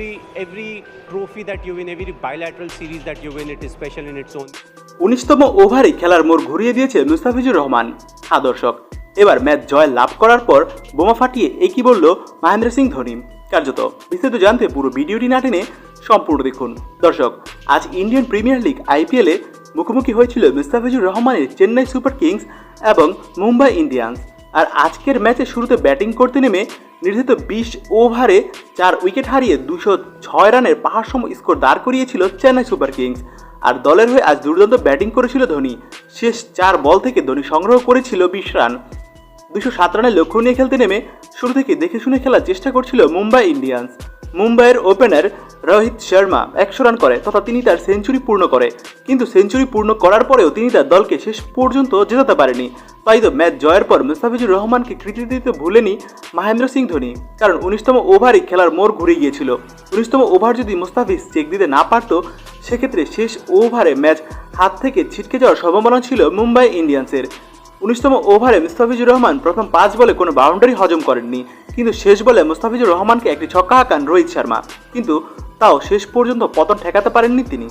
every every trophy that you win, every bilateral series that you win, it is special in its own. উনিশতম ওভারে খেলার মোড় ঘুরিয়ে দিয়েছে মুস্তাফিজুর রহমান। হ্যাঁ দর্শক এবার ম্যাচ জয় লাভ করার পর বোমা ফাটিয়ে একই বলল মহেন্দ্র সিং ধোনি? কার্যত বিস্তারিত জানতে পুরো ভিডিওটি না টেনে সম্পূর্ণ দেখুন। দর্শক আজ ইন্ডিয়ান প্রিমিয়ার লিগ আইপিএলে মুখোমুখি হয়েছিল মুস্তাফিজুর রহমানের চেন্নাই সুপার কিংস এবং মুম্বাই ইন্ডিয়ান্স। আর আজকের ম্যাচে শুরুতে ব্যাটিং করতে নেমে নির্ধারিত বিশ ওভারে চার উইকেট হারিয়ে দুশো ছয় রানের পাহাড়সম স্কোর দাঁড় করিয়েছিল চেন্নাই সুপার কিংস। আর দলের হয়ে আজ দুর্দান্ত ব্যাটিং করেছিল ধোনি। শেষ চার বল থেকে ধোনি সংগ্রহ করেছিল বিশ রান। দুশো সাত রানের লক্ষ্য নিয়ে খেলতে নেমে শুরু থেকে দেখে শুনে খেলার চেষ্টা করছিল মুম্বাই ইন্ডিয়ান্স। মুম্বাইয়ের ওপেনার রোহিত শর্মা একশো রান করে তথা তিনি তার সেঞ্চুরি পূর্ণ করে। কিন্তু সেঞ্চুরি পূর্ণ করার পরেও তিনি তার দলকে শেষ পর্যন্ত জেতাতে পারেনি। তাই তো ম্যাচ জয়ের পর মুস্তাফিজুর রহমানকে কৃতিত্ব দিতে ভুলেনি মহেন্দ্র সিং ধোনি। কারণ উনিশতম ওভারই খেলার মোড় ঘুরে গিয়েছিল। উনিশতম ওভার যদি মুস্তাফিজ চেক দিতে না পারত, সেক্ষেত্রে শেষ ওভারে ম্যাচ হাত থেকে ছিটকে যাওয়ার সম্ভাবনা ছিল মুম্বাই ইন্ডিয়ান্সের। উনিশতম ওভারে মুস্তাফিজুর রহমান প্রথম পাঁচ বলে কোনো বাউন্ডারি হজম করেননি, কিন্তু শেষ বলে মুস্তাফিজুর রহমানকে একটি ছক্কা হাঁকান রোহিত শর্মা। কিন্তু তাও শেষ পর্যন্ত পতন ঠেকাতে পারেননি তিনি।